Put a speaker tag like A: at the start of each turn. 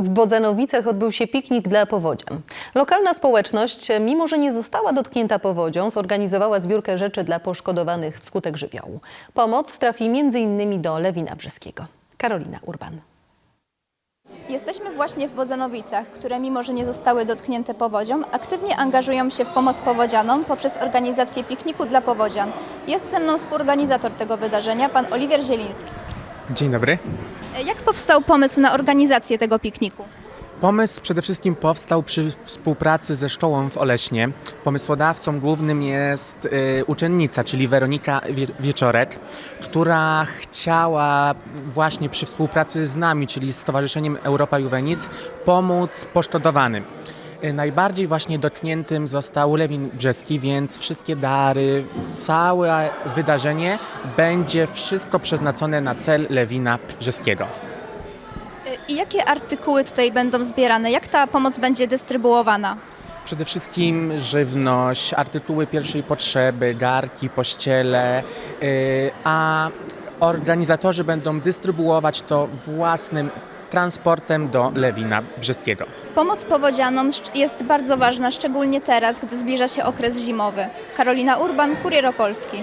A: W Bodzenowicach odbył się piknik dla powodzian. Lokalna społeczność, mimo że nie została dotknięta powodzią, zorganizowała zbiórkę rzeczy dla poszkodowanych wskutek żywiołu. Pomoc trafi m.in. do Lewina Brzeskiego. Karolina Urban.
B: Jesteśmy właśnie w Bodzenowicach, które mimo, że nie zostały dotknięte powodzią, aktywnie angażują się w pomoc powodzianom poprzez organizację pikniku dla powodzian. Jest ze mną współorganizator tego wydarzenia, pan Oliwier Zieliński.
C: Dzień dobry.
B: E, Jak powstał pomysł na organizację tego pikniku?
C: Pomysł przede wszystkim powstał przy współpracy ze szkołą w Oleśnie. Pomysłodawcą głównym jest y, uczennica, czyli Weronika Wie- Wieczorek, która chciała właśnie przy współpracy z nami, czyli z Stowarzyszeniem Europa Juvenis, pomóc poszkodowanym. Y, Najbardziej właśnie dotkniętym został Lewin Brzeski, więc wszystkie dary, całe wydarzenie będzie wszystko przeznaczone na cel Lewina Brzeskiego.
B: E, I jakie artykuły tutaj będą zbierane? Jak ta pomoc będzie dystrybuowana?
C: Przede wszystkim żywność, artykuły pierwszej potrzeby, garki, pościele, yy, a organizatorzy będą dystrybuować to własnym transportem do Lewina Brzeskiego.
B: Pomoc powodzianom jest bardzo ważna, szczególnie teraz, gdy zbliża się okres zimowy. Karolina Urban, Kurier Opolski.